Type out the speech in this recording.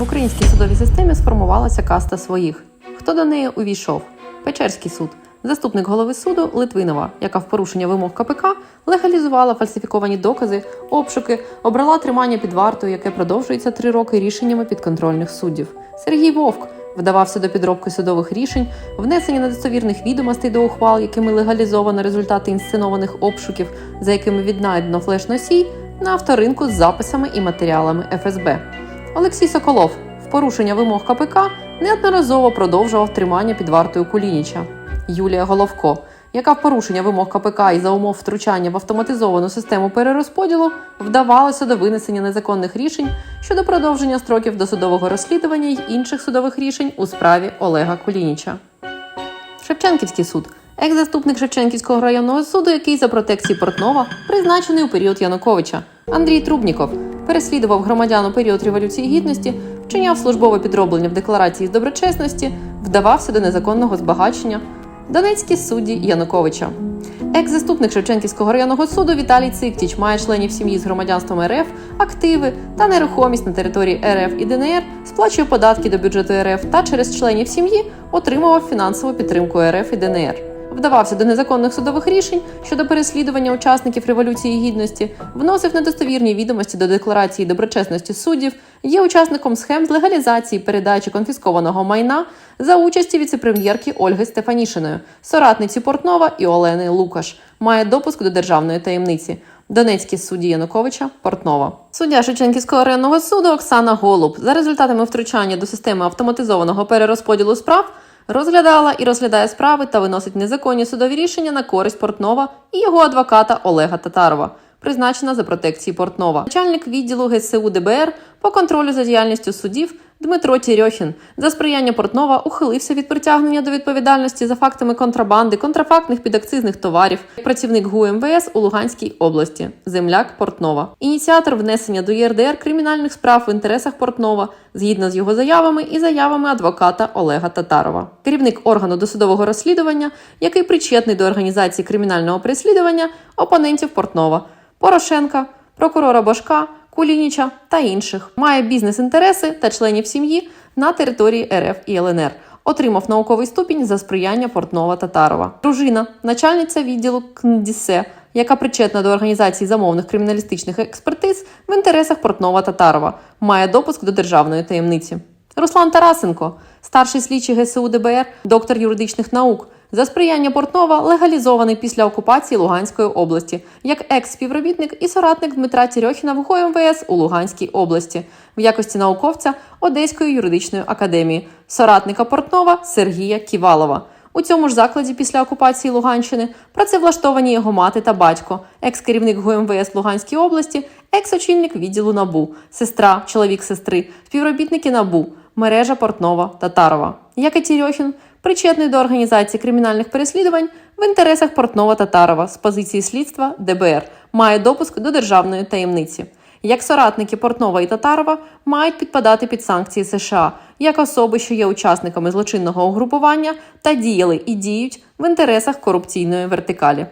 В українській судовій системі сформувалася каста своїх. Хто до неї увійшов? Печерський суд, заступник голови суду Литвинова, яка в порушення вимог КПК легалізувала фальсифіковані докази, обшуки, обрала тримання під вартою, яке продовжується три роки рішеннями підконтрольних суддів. Сергій Вовк вдавався до підробки судових рішень, внесення недостовірних відомостей до ухвал, якими легалізовано результати інсценованих обшуків, за якими віднайдено флеш-носій, на авторинку з записами і матеріалами ФСБ. Олексій Соколов в порушення вимог КПК неодноразово продовжував тримання під вартою Кулініча. Юлія Головко, яка в порушення вимог КПК і за умов втручання в автоматизовану систему перерозподілу вдавалася до винесення незаконних рішень щодо продовження строків досудового розслідування й інших судових рішень у справі Олега Кулініча. Шевченківський суд. Екс-заступник Шевченківського районного суду, який за протекції Портнова призначений у період Януковича. Андрій Трубніков переслідував громадян у період Революції Гідності, вчиняв службове підроблення в декларації з доброчесності, вдавався до незаконного збагачення. Донецькі судді Януковича. Екс-заступник Шевченківського районного суду Віталій Циктіч має членів сім'ї з громадянством РФ, активи та нерухомість на території РФ і ДНР, сплачує податки до бюджету РФ та через членів сім'ї отримував фінансову підтримку РФ і ДНР. Вдавався до незаконних судових рішень щодо переслідування учасників Революції Гідності, вносив недостовірні відомості до декларації доброчесності суддів, є учасником схем з легалізації передачі конфіскованого майна за участі віцепрем'єрки Ольги Стефанішиної, соратниці Портнова і Олени Лукаш, має допуск до державної таємниці. Донецькі судді Януковича Портнова. Суддя Шевченківського районного суду Оксана Голуб за результатами втручання до системи автоматизованого перерозподілу справ розглядала і розглядає справи та виносить незаконні судові рішення на користь Портнова і його адвоката Олега Татарова, призначена за протекції Портнова. Начальник відділу ГСУ ДБР по контролю за діяльністю суддів Дмитро Тірьохін. За сприяння Портнова ухилився від притягнення до відповідальності за фактами контрабанди, контрафактних підакцизних товарів, працівник ГУ МВС у Луганській області, земляк Портнова, ініціатор внесення до ЄРДР кримінальних справ в інтересах Портнова згідно з його заявами і заявами адвоката Олега Татарова, керівник органу досудового розслідування, який причетний до організації кримінального переслідування опонентів Портнова, Порошенка, прокурора Бошка. Кулініча та інших має бізнес-інтереси та членів сім'ї на території РФ і ЛНР. Отримав науковий ступінь за сприяння Портнова Татарова. Дружина, начальниця відділу КНДІСЕ, яка причетна до організації замовних криміналістичних експертиз в інтересах Портнова Татарова, має допуск до державної таємниці. Руслан Тарасенко, старший слідчий ГСУ ДБР, доктор юридичних наук. За сприяння Портнова легалізований після окупації Луганської області як екс-співробітник і соратник Дмитра Тірьохіна в ГУМВС у Луганській області в якості науковця Одеської юридичної академії, соратника Портнова Сергія Ківалова. У цьому ж закладі після окупації Луганщини працевлаштовані його мати та батько, екс-керівник ГУМВС в Луганській області, екс-очільник відділу НАБУ, сестра, чоловік сестри, співробітники НАБУ, мережа Портнова Татарова. Як і Тірьохін, причетний до організації кримінальних переслідувань в інтересах Портнова Татарова з позиції слідства ДБР, має допуск до державної таємниці. Як соратники Портнова і Татарова мають підпадати під санкції США як особи, що є учасниками злочинного угрупування та діяли і діють в інтересах корупційної вертикалі.